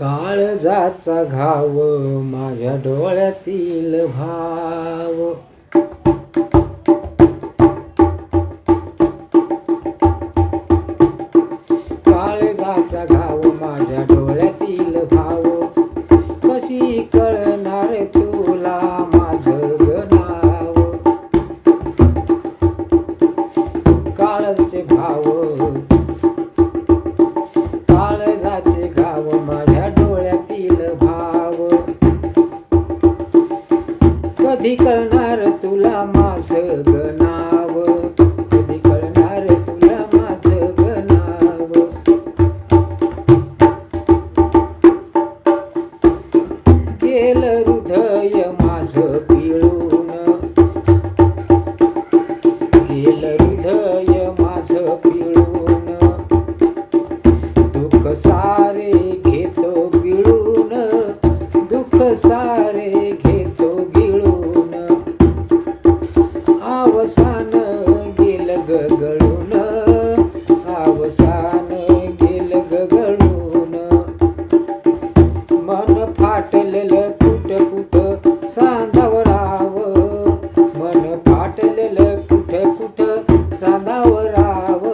काळजाचा घाव माझ्या डोळ्यातील भाव. निकळणार तुला माझ गना घेऊन अवसान गेल गगडून मन फाटलेलं कुठ कुठ सांदावराव मन फाटलेलं कुठ कुठ सांदावराव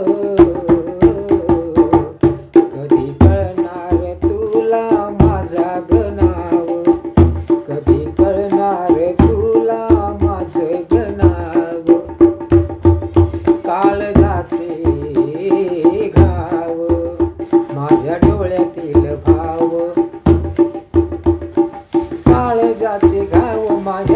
कधी कळणार तुला माझा गणाव? कधी कळणार तुला माझं गणाव? काळ ಗಾವ ಮಾಯ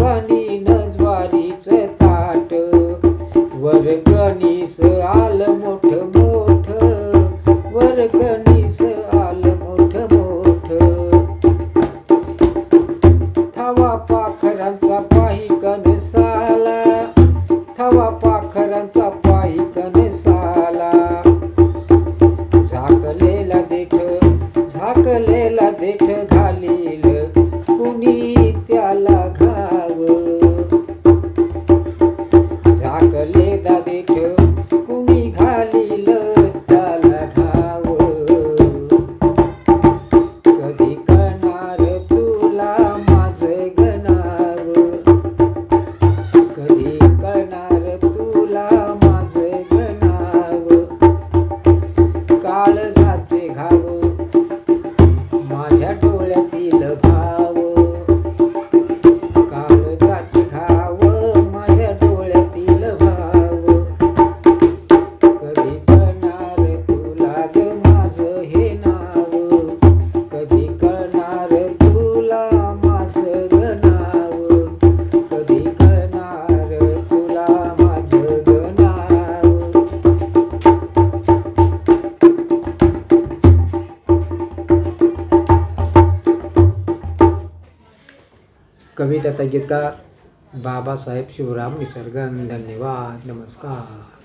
one. कविता तथा गीतकार बाबा साहेब शिवराम निसर्गन धन्यवाद नमस्कार।